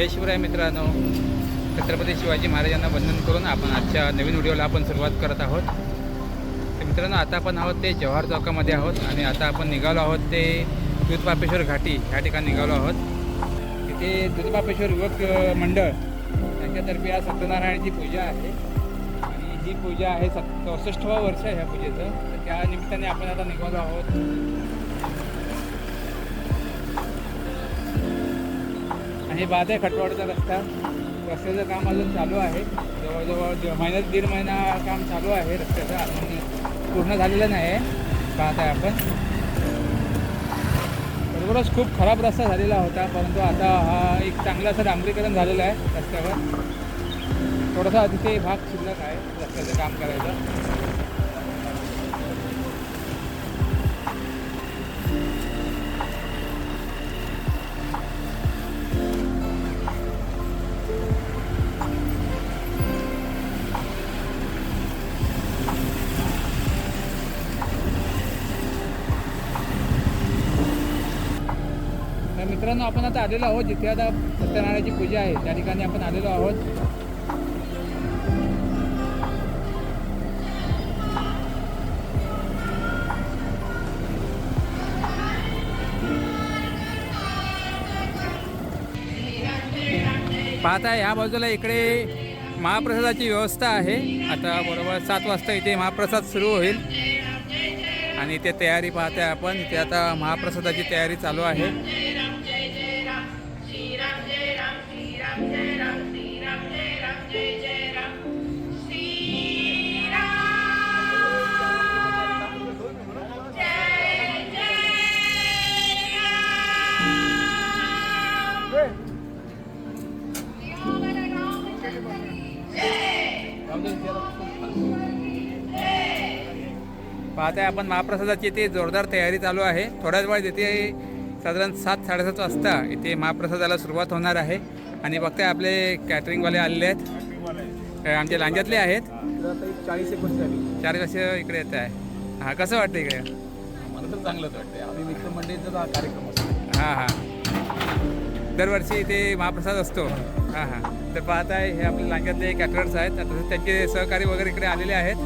जय शिवराय मित्रांनो. छत्रपती शिवाजी महाराजांना वंदन करून आपण आजच्या नवीन व्हिडिओला आपण सुरुवात करत आहोत. तर मित्रांनो आता आपण आहोत ते जव्हार चौकामध्ये आहोत आणि आता आपण निघालो आहोत ते दूधपापेश्वर घाटी ह्या ठिकाणी निघालो आहोत. तिथे दूधपापेश्वर युवक मंडळ यांच्यातर्फे आज सत्यनारायणाची पूजा आहे. आणि ही पूजा आहे सत चौसष्टवा वर्ष आहे ह्या पूजेचं. तर त्या निमित्ताने आपण आता निघालो आहोत. हे बाद आहे खटवाडचा रस्ता रस्त्याचं काम अजून चालू आहे. जवळजवळ महिन्यात दीड महिना काम चालू आहे रस्त्याचं. अजून पूर्ण झालेलं नाही आहे पाहत आहे आपण. बरोबरच खूप खराब रस्ता झालेला होता परंतु आता हा एक चांगलं असं डांबरीकरण झालेलं आहे रस्त्यावर. थोडासा तिथे भाग शिल्लक आहे रस्त्याचं काम करायचं. मित्रांनो आपण आता आलेलो आहोत जिथे आता सत्यनारायणाची पूजा आहे. त्या ठिकाणी आपण आलेलो आहोत. पाहता ह्या बाजूला इकडे महाप्रसादाची व्यवस्था आहे. आता बरोबर सात वाजता इथे महाप्रसाद सुरू होईल. आणि इथे तयारी पाहताय आपण. इथे आता महाप्रसादाची तयारी चालू आहे. पाहताय आपण महाप्रसादाची इथे जोरदार तयारी चालू आहे. थोड्याच वेळात इथे साधारण सात साडेसात वाजता इथे महाप्रसादाला सुरुवात होणार आहे. आणि बघताय आपले कॅटरिंगवाले आलेले आहेत. अ, आमचे लांजातले आहेत. चाळीस एक वर्ष इकडे येत आहे. हां कसं वाटतं इकडे? मला तर चांगलंच वाटतंय. आम्ही मित्र मंडळीचा हा कार्यक्रम असतो. हां हां. दरवर्षी इथे महाप्रसाद असतो. हां हां. तर पाहताय हे आपले लांग्यातले कॅटरर्स आहेत. आता त्यांचे सहकारी वगैरे इकडे आलेले आहेत.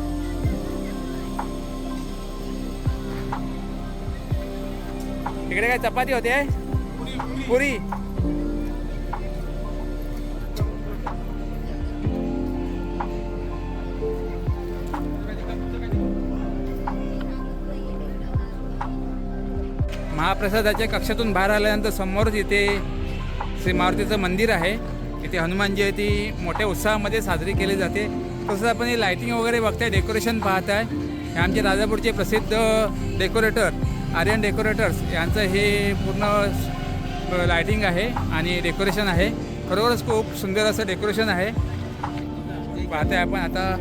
इकडे काय चपाती होते? पुरी. महाप्रसादाच्या कक्षातून बाहेर आल्यानंतर समोरच इथे श्री मारुतीचं मंदिर आहे. इथे हनुमान जयंती मोठ्या उत्साहामध्ये साजरी केली जाते. तसंच आपण हे लायटिंग वगैरे बघताय डेकोरेशन पाहताय. हे आमचे राजापूरचे प्रसिद्ध डेकोरेटर आर्यन डेकोरेटर्स यांचं हे पूर्ण लायटिंग आहे आणि डेकोरेशन आहे. खरोखरच खूप सुंदर असं डेकोरेशन आहे. पाहताय आपण आता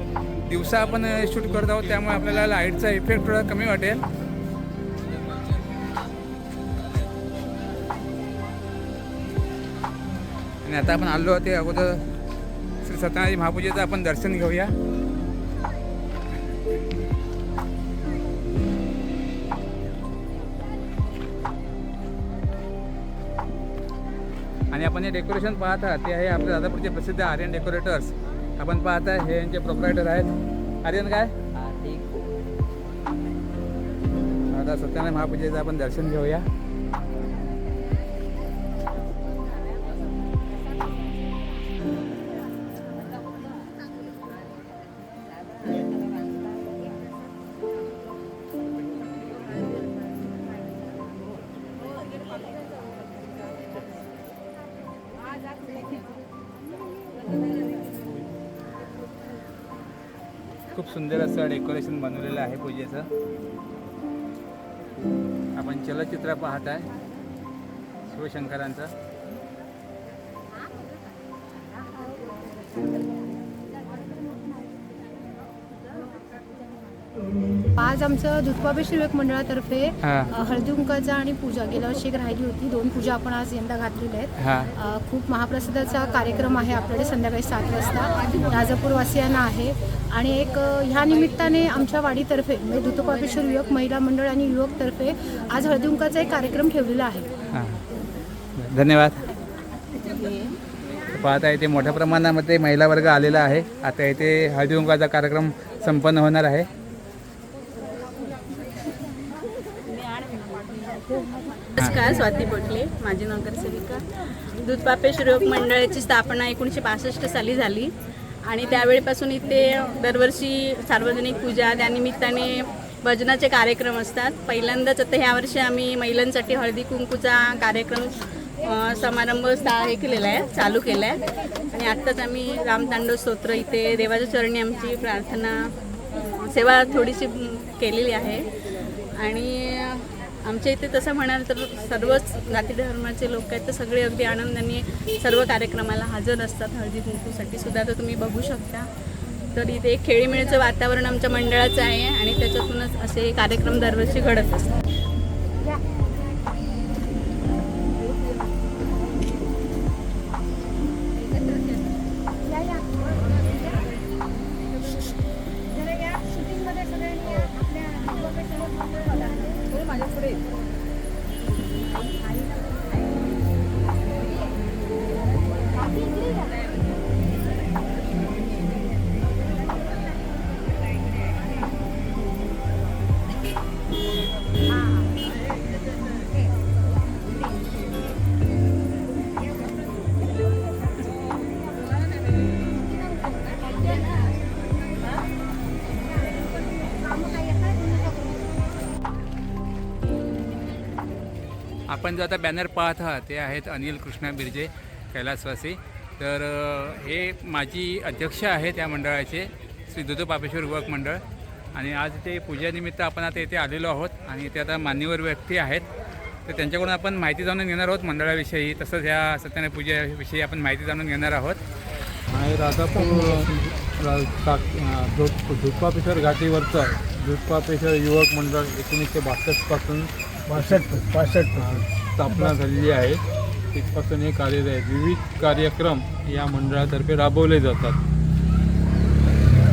दिवसा आपण शूट करत आहोत त्यामुळे आपल्याला लाईटचा इफेक्ट थोडा कमी वाटेल. आणि आता आपण आलो ते अगोदर श्री सत्यनारायण महापूजेचं आपण दर्शन घेऊया. आणि आपण हे डेकोरेशन पाहत आहात ते आहे आपले दादापूरचे प्रसिद्ध आर्यन डेकोरेटर्स आपण पाहत आहे हे यांचे प्रोप्रायटर आहेत. आर्यन काय? आता सत्यनारायण महापूजेचं आपण दर्शन घेऊया. खूप सुंदर असं डेकोरेशन बनवलेलं आहे पूजेचं. आपण चलचित्र पाहत आहे शिवशंकरांचं. आज आमचं दुधपापेश्वर युवक मंडळातर्फे हां. अ, हळदी कुंकाचा आणि पूजा गेल्या वर्षी एक राहिली होती. दोन पूजा आपण आज यंदा घातलेल्या आहेत. हां. अ, खूप महाप्रसादाचा कार्यक्रम आहे आपल्याकडे संध्याकाळी सात वाजता. राजापूरवासियांना आहे. आणि एक अ, ह्या निमित्ताने आमच्या वाडीतर्फे म्हणजे दुधपापेश्वर युवक महिला मंडळ आणि युवकतर्फे आज हळदी कुंकाचा एक कार्यक्रम ठेवलेला आहे. हां. धन्यवाद. पाहता इथे मोठ्या प्रमाणामध्ये महिला वर्ग आलेला आहे. आता इथे हळदी कुंकवाचा कार्यक्रम संपन्न होणार आहे. नमस्कार स्वाती पोटले. माझी नगरसेविका. दूध पापेश रोग मंडळाची स्थापना एकोणीसशे बासष्ट साली झाली. आणि त्यावेळेपासून इथे दरवर्षी सार्वजनिक पूजा त्यानिमित्ताने भजनाचे कार्यक्रम असतात. पहिल्यांदाच आता ह्या वर्षी आम्ही महिलांसाठी हळदी कुंकूचा कार्यक्रम समारंभ स्था हे केलेला आहे चालू केला आहे. आणि आत्ताच आम्ही रामतांडव स्तोत्र इथे देवाच्या चरणी आमची प्रार्थना सेवा थोडीशी केलेली आहे. आणि आमच्या इथे तसं म्हणाल तर सर्वच जाती धर्माचे लोक आहेत तर सगळे अगदी आनंदाने सर्व कार्यक्रमाला हजर असतात हळदी कुंकूसाठी सुद्धा. तर तुम्ही बघू शकता. तर इथे एक खेळीमेळीचं वातावरण आमच्या मंडळाचं आहे आणि त्याच्यातूनच असे कार्यक्रम दरवर्षी घडत असतात. आपण जो आता बॅनर पाहत आहात ते आहेत अनिल कृष्णा बिर्जे कैलासवासी. तर हे माझी अध्यक्ष आहे त्या मंडळाचे श्री दुधू पापेश्वर युवक मंडळ. आणि आज ते पूजेनिमित्त आपण आता येथे आलेलो आहोत आणि इथे आता मान्यवर व्यक्ती आहेत. तर त्यांच्याकडून आपण माहिती जाणून घेणार आहोत मंडळाविषयी. तसंच ह्या सत्यनारायण पूजेविषयी आपण माहिती जाणून घेणार आहोत. आणि राधापूर रा- दूध दुधपापेश्वर घाटीवरचं दुधपापेश्वर युवक मंडळ एकोणीसशे बासष्टपासून पासष्ट पासष्ट स्थापना झालेली आहे. तिथपासून हे कार्यरत आहे. विविध कार्यक्रम या मंडळातर्फे राबवले जातात.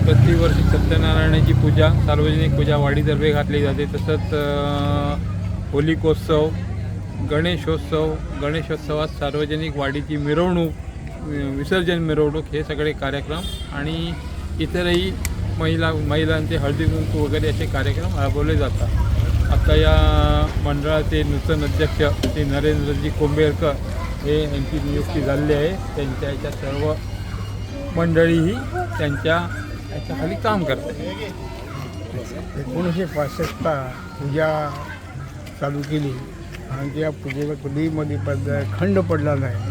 प्रतिवर्षी सत्यनारायणाची पूजा सार्वजनिक पूजा वाडीतर्फे घातली जाते. तसंच होलिकोत्सव गणेशोत्सव गणेशोत्सवात सार्वजनिक वाडीची मिरवणूक विसर्जन मिरवणूक हे सगळे कार्यक्रम आणि इतरही महिला महिलांचे हळदी कुंकू वगैरे असे कार्यक्रम राबवले जातात. आता या मंडळाचे नूतन अध्यक्ष श्री नरेंद्रजी कोंबेरकर हे यांची नियुक्ती झालेली आहे. त्यांच्या याच्या सर्व मंडळीही त्यांच्या याच्याखाली काम करते एकोणीसशे पासष्टला पूजा चालू केली आणि त्या पूजेला कधीमध्ये पद खंड पडला नाही.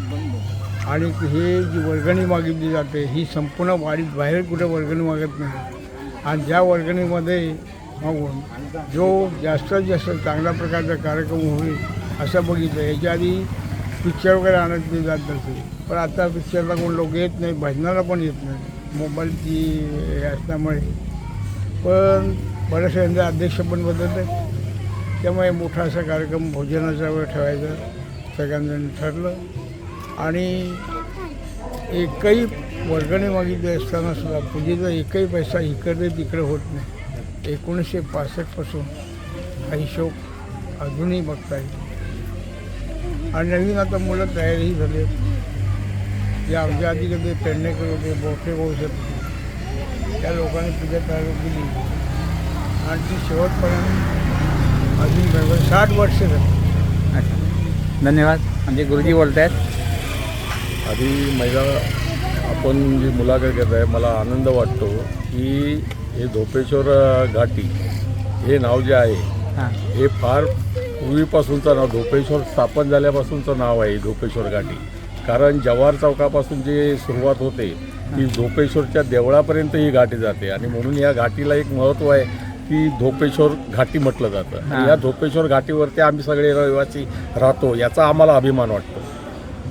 आणि हे जी वर्गणी मागितली जाते ही संपूर्ण वाडीत बाहेर कुठे वर्गणी मागत नाही. आणि ज्या वर्गणीमध्ये जो जास्तीत जास्त चांगल्या प्रकारचा कार्यक्रम होईल असं बघितलं. याच्या आधी पिक्चर वगैरे आणत नाही जात नसे पण आता पिक्चरला कोण लोक येत नाही भजनाला पण येत नाही. मोबाईलची असल्यामुळे. पण बऱ्याचशा यांचा अध्यक्ष पण बदलले त्यामुळे मोठा असा कार्यक्रम भोजनाचा वेळ ठेवायचा सगळ्यांजण ठरलं. आणि एकही वर्गणी मागितली असताना सुद्धा पूजेचा एकही पैसा इकडे तिकडे होत नाही. एकोणीसशे पासष्टपासून हा हिशोब अजूनही बघता येईल आणि नवीन आता मुलं तयारही झाले जे आमच्या आधी कधी पेडणेकर होते बोटे भाऊ होते. त्या लोकांनी पूजा तयार केली. आणि ती शेवटपर्यंत अजून जवळ साठ वर्ष झाली. अच्छा. धन्यवाद. म्हणजे गुरुजी बोलत आहेत आधी महिला आपण जी मुलाखत घेत आहे मला आनंद वाटतो की हे धोपेश्वर घाटी हे नाव जे आहे हां. फार पूर्वीपासूनचं नाव धोपेश्वर स्थापन झाल्यापासूनचं नाव आहे धोपेश्वर घाटी. कारण जव्हार चौकापासून जे सुरुवात होते ती धोपेश्वरच्या देवळापर्यंत ही घाटी जाते. आणि म्हणून या घाटीला एक महत्त्व आहे की धोपेश्वर घाटी म्हटलं जातं. या धोपेश्वर घाटीवरती आम्ही सगळे रहिवासी राहतो याचा आम्हाला अभिमान वाटतो.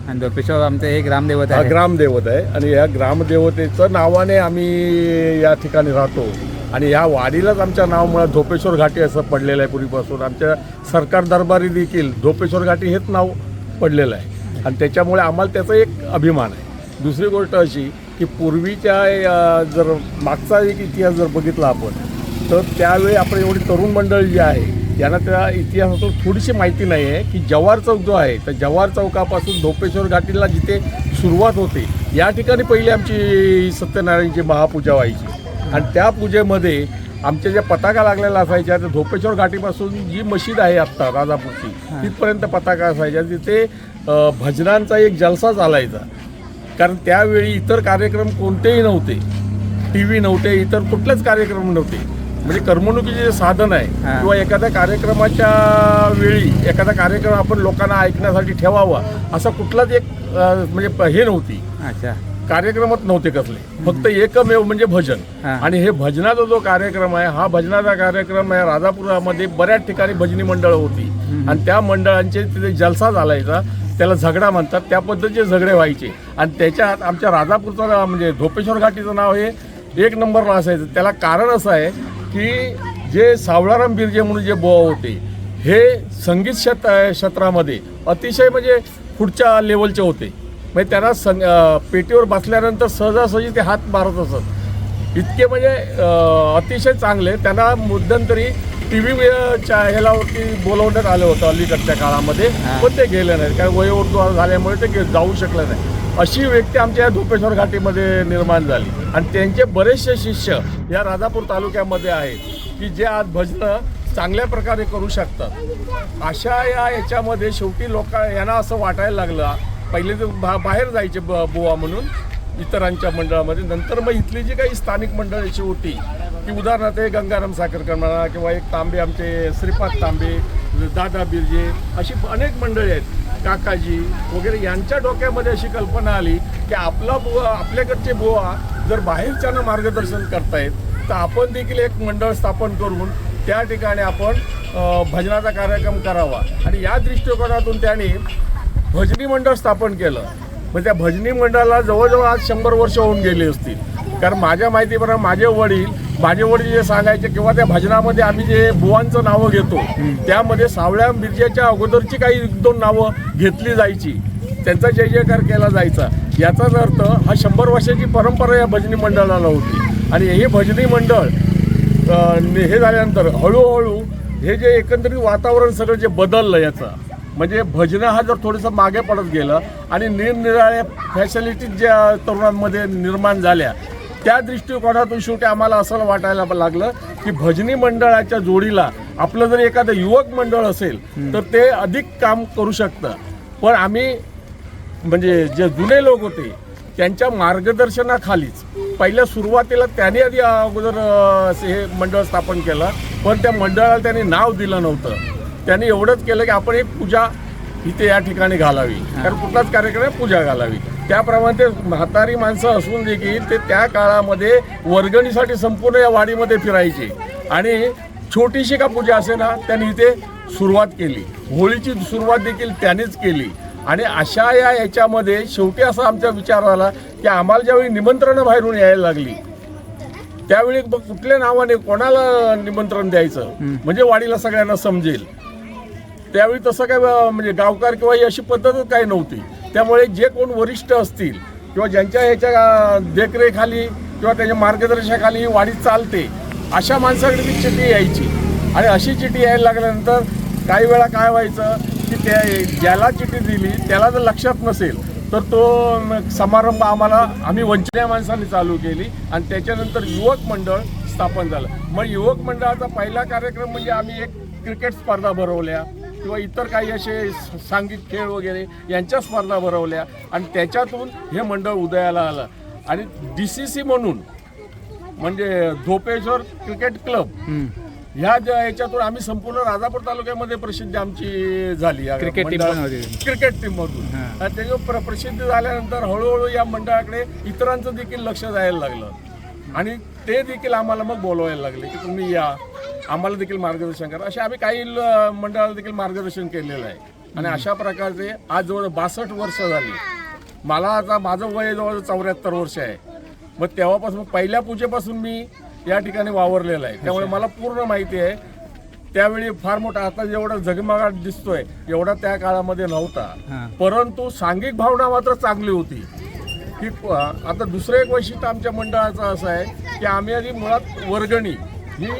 आणि दोपेश्वर आमचं हे ग्रामदेवत हा आहे ग्रामदेवत आहे. आणि या ग्रामदेवतेचं नावाने आम्ही या ठिकाणी राहतो. आणि ह्या वाडीलाच आमच्या नावामुळे धोपेश्वर घाटी असं पडलेलं आहे पूर्वीपासून. आमच्या सरकार दरबारी देखील धोपेश्वर घाटी हेच नाव पडलेलं आहे. आणि त्याच्यामुळे आम्हाला त्याचा एक अभिमान आहे. दुसरी गोष्ट अशी की पूर्वीच्या जर मागचा एक इतिहास जर बघितला आपण तर त्यावेळी आपण एवढी तरुण मंडळी जी आहे त्यांना त्या इतिहासातून थोडीशी माहिती नाही आहे की जव्हार चौक जो आहे तर जव्हार चौकापासून धोपेश्वर घाटीला जिथे सुरुवात होते या ठिकाणी पहिली आमची सत्यनारायणची महापूजा व्हायची. आणि त्या पूजेमध्ये आमच्या ज्या पताका लागलेल्या असायच्या त्या धोपेश्वर घाटीपासून जी मशीद आहे आत्ता राजापूरची तिथपर्यंत पताका असायच्या तिथे भजनांचा एक जलसा चालायचा. कारण त्यावेळी इतर कार्यक्रम कोणतेही नव्हते. टी व्ही नव्हते इतर कुठलेच कार्यक्रम नव्हते. म्हणजे करमणुकीचे जे साधन आहे हा. किंवा एखाद्या कार्यक्रमाच्या वेळी एखादा कार्यक्रम आपण लोकांना ऐकण्यासाठी ठेवावा असा कुठलाच एक अ, म्हणजे प- हे नव्हती. अच्छा. कार्यक्रमच नव्हते कसले. फक्त एकमेव म्हणजे भजन. हा. आणि हे भजनाचा जो कार्यक्रम आहे हा भजनाचा कार्यक्रम आहे राजापुरामध्ये बऱ्याच ठिकाणी भजनी मंडळं होती. आणि त्या मंडळांचे तिथे जलसा चालायचा त्याला झगडा म्हणतात त्या पद्धतीचे झगडे व्हायचे. आणि त्याच्यात आमच्या राजापूरचं म्हणजे धोपेश्वर घाटीचं नाव हे एक नंबरला असायचं. त्याला कारण असं आहे की जे सावळाराम बिरजे म्हणून जे बुवा होते हे संगीत क्षेत्र क्षेत्रामध्ये अतिशय म्हणजे पुढच्या लेवलचे होते. म्हणजे त्यांना संग अं, पेटीवर बसल्यानंतर सहजासहजी ते हात मारत असत. इतके म्हणजे अतिशय चांगले. त्यांना मध्यंतरी टी व्हीच्या ह्यालावरती बोलवण्यात आलं होतं अलीकडच्या काळामध्ये पण ते गेले नाहीत. कारण वयोवृद्ध झाल्यामुळे ते जाऊ शकले नाही अशी व्यक्ती आमच्या या धोपेश्वर घाटीमध्ये निर्माण झाली. आणि त्यांचे बरेचसे शिष्य या राजापूर तालुक्यामध्ये आहेत की जे आज भजनं चांगल्या प्रकारे करू शकतात. अशा या याच्यामध्ये शेवटी लोक यांना असं वाटायला लागलं पहिले तर बा बाहेर जायचे ब बुवा म्हणून इतरांच्या मंडळामध्ये. नंतर मग इथली जी काही स्थानिक मंडळाची होती की उदाहरणार्थ गंगाराम साखरकर म्हणा किंवा एक तांबे आमचे श्रीपाद तांबे दादा बिरजे अशी अनेक मंडळी आहेत. काकाजी वगैरे यांच्या डोक्यामध्ये अशी कल्पना आली की आपला बुवा आपल्याकडचे बुवा जर बाहेरच्यानं मार्गदर्शन करतायत तर आपण देखील एक मंडळ स्थापन करून त्या ठिकाणी आपण भजनाचा कार्यक्रम करावा. आणि या दृष्टिकोनातून त्यांनी भजनी मंडळ स्थापन केलं. मग त्या भजनी मंडळाला जवळजवळ आज शंभर वर्ष होऊन गेली असतील. कारण माझ्या माहितीप्रमाणे माझे वडील माझे वडील जे सांगायचे किंवा त्या भजनामध्ये आम्ही जे बुवांचं नावं घेतो त्यामध्ये सावळ्या मिरजेच्या अगोदरची काही एक दोन नावं घेतली जायची. त्यांचा जय जयकार केला जायचा. याचाच अर्थ हा शंभर वर्षाची परंपरा या भजनी मंडळाला होती. आणि हे भजनी मंडळ हे झाल्यानंतर हळूहळू हे जे एकंदरीत वातावरण सगळं जे बदललं याचं म्हणजे भजनं हा जर थोडंसं मागे पडत गेलं आणि निरनिराळ्या फॅसिलिटीज ज्या तरुणांमध्ये निर्माण झाल्या त्या दृष्टिकोनातून शेवटी आम्हाला असं वाटायला लागलं की भजनी मंडळाच्या जोडीला आपलं जर एखादं युवक मंडळ असेल तर ते अधिक काम करू शकतं. पण आम्ही म्हणजे जे जुने लोक होते त्यांच्या मार्गदर्शनाखालीच पहिल्या सुरुवातीला त्यांनी आधी अगोदर हे मंडळ स्थापन केलं पण त्या मंडळाला त्यांनी नाव दिलं नव्हतं. त्यांनी एवढंच केलं की आपण एक पूजा इथे या ठिकाणी घालावी. कारण कुठलाच कार्यक्रम पूजा घालावी. त्याप्रमाणे ते म्हातारी माणसं असून देखील ते त्या काळामध्ये वर्गणीसाठी संपूर्ण या वाडीमध्ये फिरायचे. आणि छोटीशी का पूजा असे ना त्यांनी इथे सुरुवात केली. होळीची सुरुवात देखील त्यांनीच केली. आणि अशा या याच्यामध्ये शेवटी असा आमचा विचार आला की आम्हाला ज्यावेळी निमंत्रणं बाहेरून यायला लागली त्यावेळी मग कुठल्या नावाने कोणाला निमंत्रण द्यायचं? म्हणजे वाडीला सगळ्यांना समजेल. त्यावेळी तसं काय म्हणजे गावकार किंवा ही अशी पद्धतच काही नव्हती. त्यामुळे जे कोण वरिष्ठ असतील किंवा ज्यांच्या ह्याच्या देखरेखाली किंवा त्याच्या मार्गदर्शनाखाली ही चालते अशा माणसाकडे ती चिठी यायची. आणि अशी चिठी यायला लागल्यानंतर काही वेळा काय व्हायचं की त्या ज्याला चिठी दिली त्याला जर लक्षात नसेल तर तो समारंभ आम्हाला आम्ही वंचित माणसांनी चालू केली आणि त्याच्यानंतर युवक मंडळ स्थापन झालं. मग युवक मंडळाचा पहिला कार्यक्रम म्हणजे आम्ही एक क्रिकेट स्पर्धा भरवल्या. किंवा इतर काही असे सांघिक खेळ वगैरे यांच्या स्पर्धा भरवल्या आणि त्याच्यातून हे मंडळ उदयाला आलं. आणि डी सी सी म्हणून म्हणजे धोपेश्वर क्रिकेट क्लब ह्या ज्या याच्यातून आम्ही संपूर्ण राजापूर तालुक्यामध्ये प्रसिद्धी आमची झाली. क्रिकेट. क्रिकेट टीम मधून हा. आणि त्याच्यावर प्र- प्रसिद्धी झाल्यानंतर हळूहळू या मंडळाकडे इतरांचं देखील लक्ष जायला लागलं. आणि ते देखील आम्हाला मग बोलवायला लागले की तुम्ही या. आम्हाला देखील मार्गदर्शन करा. असे आम्ही काही मंडळाला देखील मार्गदर्शन केलेलं आहे. आणि अशा प्रकारचे आज जवळ बासष्ट वर्ष झाली. मला आता माझं वय जवळ चौऱ्याहत्तर वर्ष आहे. मग तेव्हापासून पहिल्या पूजेपासून मी या ठिकाणी वावरलेलं आहे. त्यामुळे मला पूर्ण माहिती आहे. त्यावेळी फार मोठा आता जेवढा झगमगाट दिसतोय एवढा त्या काळामध्ये. नव्हता. परंतु सांघिक भावना मात्र चांगली होती. की आता दुसरं एक वैशिष्ट्य आमच्या मंडळाचं असं आहे की आम्ही आधी मुळात वर्गणी ही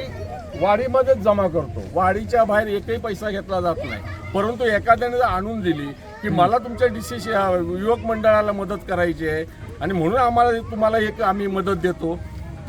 वाडीमध्येच जमा करतो. वाडीच्या बाहेर एकही पैसा घेतला जात नाही. परंतु एखाद्याने जर आणून दिली की मला तुमच्या डी सी युवक मंडळाला मदत करायची आहे आणि म्हणून आम्हाला तुम्हाला एक आम्ही मदत देतो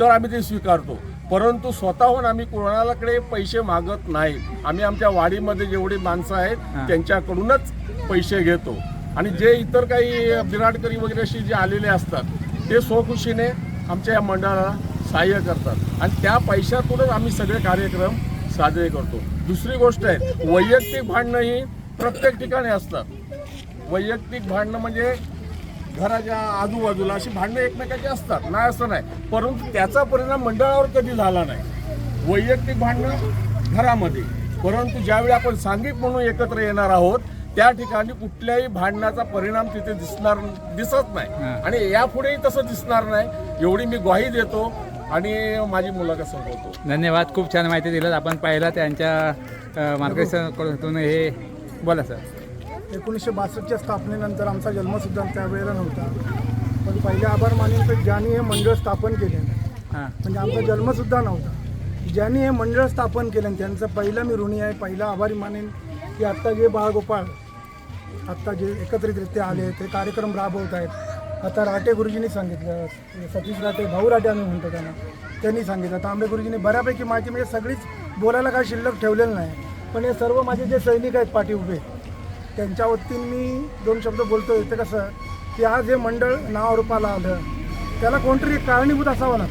तर आम्ही ते स्वीकारतो. परंतु स्वतःहून आम्ही कोणालाकडे पैसे मागत नाही. आम्ही आमच्या वाडीमध्ये जेवढी माणसं. आहेत त्यांच्याकडूनच पैसे घेतो. आणि जे इतर काही बिराडकरी वगैरे अशी जे आलेले असतात ते स्वखुशीने आमच्या या मंडळाला सहाय्य करतात. आणि त्या पैशातूनच आम्ही सगळे कार्यक्रम साजरे करतो. दुसरी गोष्ट आहे वैयक्तिक भांडणं ही प्रत्येक ठिकाणी असतात. वैयक्तिक भांडणं म्हणजे घराच्या आजूबाजूला अशी भांडणं एकमेकाची असतात. नाही असं नाही. परंतु त्याचा परिणाम मंडळावर कधी झाला नाही. वैयक्तिक भांडणं घरामध्ये. परंतु ज्यावेळी आपण सांघिक म्हणून एकत्र येणार आहोत त्या ठिकाणी कुठल्याही भांडणाचा परिणाम तिथे दिसणार दिसत नाही. आणि यापुढेही तसं दिसणार नाही. एवढी मी ग्वाही देतो. आणि माझी मुलाखत संपवतो धन्यवाद खूप छान माहिती दिलं आपण पाहिलं त्यांच्या मार्गदर्शनाकडून हे. बोला सर. एकोणीसशे बासष्टच्या स्थापनेनंतर आमचा जन्मसुद्धा त्यावेळेला नव्हता. पण पहिले आभार मानेन तर ज्यांनी हे मंडळ स्थापन केले. हां. म्हणजे आमचा जन्मसुद्धा नव्हता. ज्यांनी हे मंडळ स्थापन केलं त्यांचं पहिलं मी ऋणी आहे पहिला आभारी मानेन की आत्ता जे बाळगोपाळ आत्ता जे एकत्रितरित्या आले ते कार्यक्रम राबवत आहेत. आता राटे गुरुजींनी सांगितलं सतीश राटे भाऊ राटे आम्ही म्हणतो त्यांना त्यांनी सांगितलं. तांबे गुरुजींनी बऱ्यापैकी माहिती म्हणजे सगळीच बोलायला काय शिल्लक ठेवलेलं नाही. पण हे सर्व माझे जे सैनिक आहेत पाठी उभे त्यांच्या वतीने मी दोन शब्द बोलतोय. ते कसं की आज हे मंडळ नावारूपाला आलं त्याला कोणतरी एक कारणीभूत असावं ना.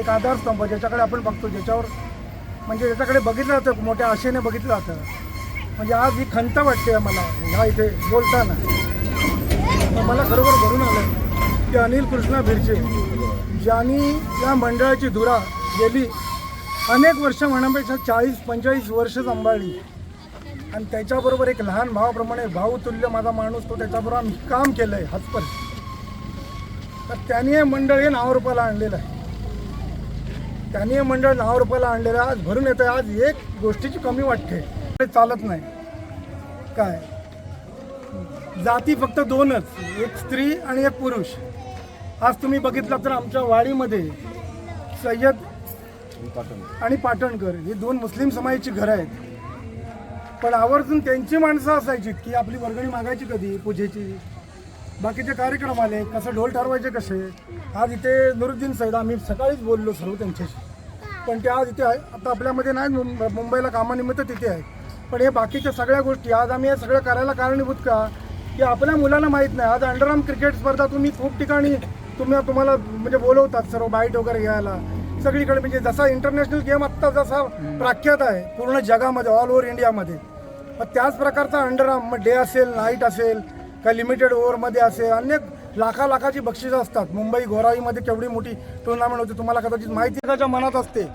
एक आधारस्तंभ ज्याच्याकडे आपण बघतो ज्याच्यावर म्हणजे ज्याच्याकडे बघितलं जातं मोठ्या आशेने बघितलं जातं. म्हणजे आज ही खंत वाटते मला ह्या इथे बोलताना. मला खरोखर भरून आलं की अनिल कृष्णा भिरचे ज्यांनी या मंडळाची धुरा गेली अनेक वर्ष म्हणण्यापेक्षा चाळीस पंचेचाळीस वर्ष सांभाळली. आणि त्याच्याबरोबर एक लहान भावाप्रमाणे भावतुल्य माझा माणूस तो त्याच्याबरोबर आम्ही काम केलं आहे हातपर्यंत तर त्यांनी हे मंडळ हे नावरूपाला आणलेलं आहे. त्यांनी हे मंडळ नावरूपाला आणलेलं आहे. आज भरून येतं आज एक गोष्टीची कमी वाटते. चालत नाही. काय? जाती फक्त दोनच एक स्त्री आणि एक पुरुष. आज तुम्ही बघितलं तर आमच्या वाडीमध्ये सय्यद आणि पाटणकर ही दोन मुस्लिम समाजाची घरं आहेत. पण आवर्जून त्यांची माणसं असायची की आपली वर्गणी मागायची कधी पूजेची? बाकीचे कार्यक्रम आले कसं ढोल ठरवायचे कसे? आज इथे नुरुद्दीन सैद आम्ही सकाळीच बोललो सर्व त्यांच्याशी. पण ते आज इथे आहे. आता आपल्यामध्ये नाही मुंब- मुंबईला कामानिमित्त तिथे आहे. पण हे बाकीच्या सगळ्या गोष्टी आज आम्ही हे सगळं करायला कारणीभूत का? की आपल्या मुलांना माहीत नाही. आज अंडरआर्म क्रिकेट स्पर्धा तुम्ही खूप ठिकाणी तुम्ही तुम्हाला म्हणजे बोलवतात सर्व बाईट वगैरे घ्यायला. सगळीकडे म्हणजे जसा इंटरनॅशनल गेम आत्ता जसा प्राख्यात आहे पूर्ण जगामध्ये ऑल ओव्हर इंडियामध्ये मग त्याच प्रकारचा अंडरआर्म मग डे असेल नाईट असेल का लिमिटेड ओव्हरमध्ये असेल अनेक लाखा लाखाची बक्षिसं असतात. मुंबई गोराईमध्ये केवढी मोठी टुर्नामेंट होती तुम्हाला कदाचित माहिती त्याच्या मनात असते.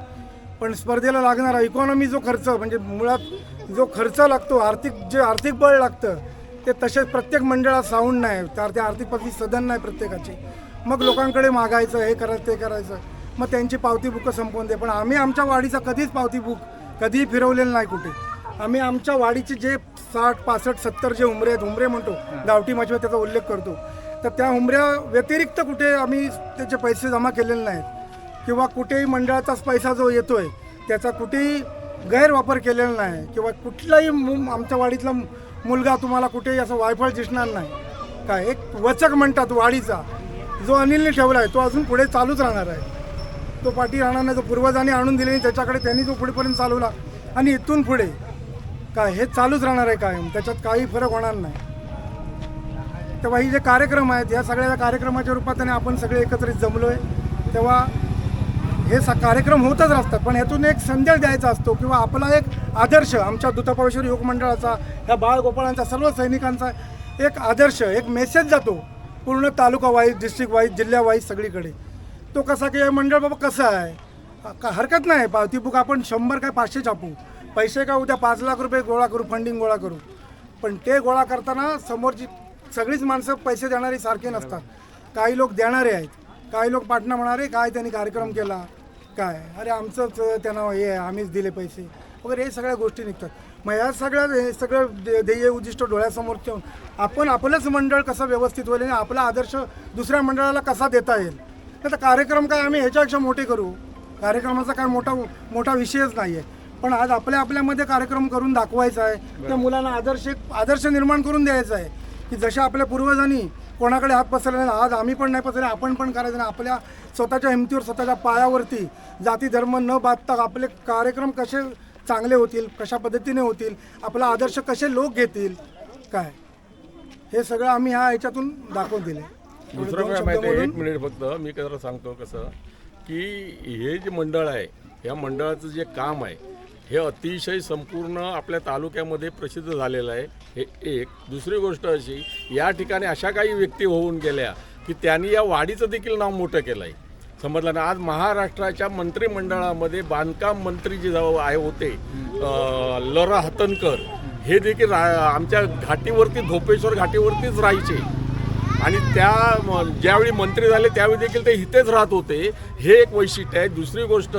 पण स्पर्धेला लागणारा इकॉनॉमी जो खर्च म्हणजे मुळात जो खर्च लागतो आर्थिक जे आर्थिक बळ लागतं ते तसेच प्रत्येक मंडळात साऊंड नाही तर ते आर्थिक पद्धती सदन नाही प्रत्येकाची. मग लोकांकडे मागायचं हे करायचं ते करायचं. मग त्यांची पावती बुकं संपवून दे. पण आम्ही आमच्या वाडीचा कधीच पावती बुक कधीही फिरवलेलं नाही कुठे. आम्ही आमच्या वाडीचे जे साठ पासष्ट सत्तर जे उमरे आहेत उमरे म्हणतो गावठी मजवे त्याचा उल्लेख करतो. तर त्या उमऱ्या व्यतिरिक्त कुठे आम्ही त्याचे पैसे जमा केलेले नाहीत. किंवा कुठेही मंडळाचाच पैसा जो येतोय त्याचा कुठेही गैरवापर केलेला नाही. किंवा कुठलाही मु- आमच्या वाडीतला मुलगा तुम्हाला कुठेही असं वायफळ दिसणार नाही. काय? एक वचक म्हणतात वाडीचा जो अनिलने ठेवला आहे तो अजून पुढे चालूच राहणार आहे. तो पाठी राहणार नाही तो पूर्वजांनी आणून दिले त्याच्याकडे त्यांनी तो पुढेपर्यंत चालवला आणि इथून पुढे. काय? हे चालूच राहणार आहे कायम. त्याच्यात काही फरक होणार नाही. तेव्हा ही जे कार्यक्रम आहेत या सगळ्या कार्यक्रमाच्या रूपात आपण सगळे एकत्रित जमलो आहे तेव्हा हे स कार्यक्रम होतच असतात पण ह्यातून एक संदेश द्यायचा असतो किंवा आपला एक आदर्श आमच्या दुतापावेश्वर युवक मंडळाचा ह्या बाळगोपाळांचा सर्व सैनिकांचा एक आदर्श एक मेसेज जातो पूर्ण तालुका वाईज डिस्ट्रिक्ट वाईज जिल्ह्या वाईज सगळीकडे. तो कसा की हे मंडळ बाबा कसं आहे? का हरकत नाही पावती बुक आपण शंभर काय पाचशे छापू. पैसे का उद्या पाच लाख रुपये गोळा करू फंडिंग गोळा करू. पण ते गोळा करताना समोरची सगळीच माणसं पैसे देणारी सारखे नसतात. काही लोक देणारे आहेत. काही लोक पाठणं म्हणारे काय त्यांनी कार्यक्रम केला? काय? अरे आमचंच त्यांना हे आहे, आम्हीच दिले पैसे. वगैरे हे सगळ्या गोष्टी निघतात. मग ह्या सगळ्या हे सगळं ध्ये- ध्येय उद्दिष्ट डोळ्यासमोर ठेवून आपण आपलंच मंडळ कसं व्यवस्थित होईल आणि आपला आदर्श दुसऱ्या मंडळाला कसा देता येईल? तर कार्यक्रम काय आम्ही ह्याच्यापेक्षा मोठे करू? कार्यक्रमाचा काय मोठा मोठा विषयच नाही आहे पण आज आपल्या आपल्यामध्ये कार्यक्रम करून दाखवायचा आहे. त्या मुलांना आदर्श एक आदर्श निर्माण करून द्यायचा आहे. की जशा आपल्या पूर्वजांनी कोणाकडे हात पसरले नाही आज आम्ही पण नाही पसरले आपण पण करायचं नाही. आपल्या स्वतःच्या हिमतीवर स्वतःच्या पायावरती जाती धर्म न बाधता आपले कार्यक्रम कसे चांगले होतील कशा पद्धतीने होतील आपला आदर्श कसे लोक घेतील काय? हे सगळं आम्ही ह्या ह्याच्यातून दाखवून दिले. दुसरं काय माहिती आहे? एक मिनिट फक्त. मी जरा सांगतो कसं? की हे जे मंडळ आहे या मंडळाचं जे काम आहे हे अतिशय संपूर्ण आपल्या तालुक्यामध्ये प्रसिद्ध झालेलं आहे. हे एक. दुसरी गोष्ट अशी या ठिकाणी अशा काही व्यक्ती होऊन गेल्या की त्यांनी या वाडीचं देखील नाव मोठं केलं आहे समजलं ना? आज महाराष्ट्राच्या मंत्रिमंडळामध्ये बांधकाम मंत्री जे आहे होते लरा हतनकर हे देखील रा- आमच्या घाटीवरती धोपेश्वर घाटीवरतीच राहायचे. आणि त्या ज्यावेळी मंत्री झाले त्यावेळी देखील ते इथेच राहत होते. हे एक वैशिष्ट्य आहे. दुसरी गोष्ट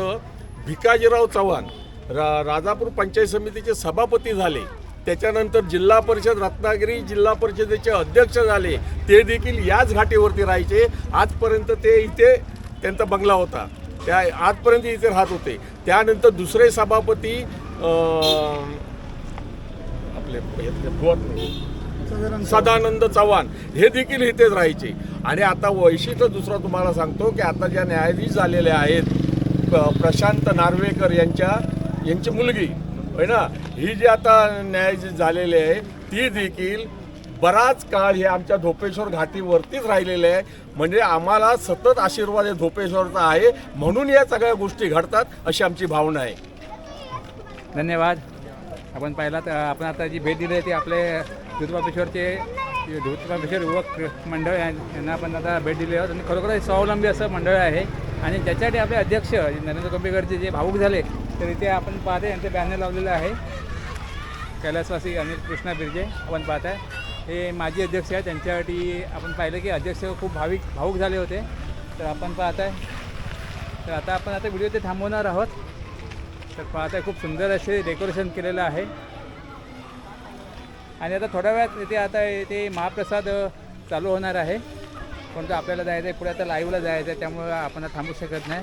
भिकाजीराव चव्हाण रा राजापूर पंचायत समितीचे सभापती झाले. त्याच्यानंतर जिल्हा परिषद रत्नागिरी जिल्हा परिषदेचे अध्यक्ष झाले. ते देखील याच घाटीवरती राहायचे. आजपर्यंत ते इथे त्यांचा बंगला होता. त्या आजपर्यंत इथे राहत होते. त्यानंतर दुसरे सभापती आपले सदानंद चव्हाण हे देखील इथेच राहायचे. आणि आता वैशिष्ट्य दुसरं तुम्हाला सांगतो की आता ज्या न्यायाधीश झालेले आहेत प्रशांत नार्वेकर यांच्या यांची मुलगी. होय ना? ही जी आता न्यायाधीश झालेली आहे ती देखील बराच काळ हे आमच्या धोपेश्वर घाटीवरतीच राहिलेले आहे. म्हणजे आम्हाला सतत आशीर्वाद हे धोपेश्वरचा आहे. म्हणून या सगळ्या गोष्टी घडतात अशी आमची भावना आहे. धन्यवाद. आपण पाहिला तर आपण आता जी भेट दिली आहे ती आपले धुतबापेश्वरचे धुतबापेश्वर युवक मंडळ यांना आपण आता भेट दिली आहोत आणि खरोखर स्वावलंबी असं मंडळ आहे. आणि त्याच्यासाठी आपले अध्यक्ष नरेंद्र कंबेकरचे जे भाऊक झाले तर इथे आपण पाहते यांचं बॅनर लावलेलं आहे. कैलासवासी अनिल कृष्णा बिर्जे आपण पाहत आहे हे माजी अध्यक्ष आहे त्यांच्यासाठी आपण पाहिलं की अध्यक्ष खूप भाविक भाऊक झाले होते. तर आपण पाहत आहे तर आता आपण आता व्हिडिओ ते थांबवणार आहोत. तर पाहताय खूप सुंदर असे डेकोरेशन केलेलं आहे. आणि आता थोड्या वेळात इथे आता इथे महाप्रसाद चालू होणार आहे. परंतु आपल्याला जायचं आहे पुढे आता लाईव्हला जायचं आहे त्यामुळं आपण थांबू शकत नाही.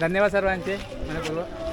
धन्यवाद सर्वांचे. मनपूर्वक.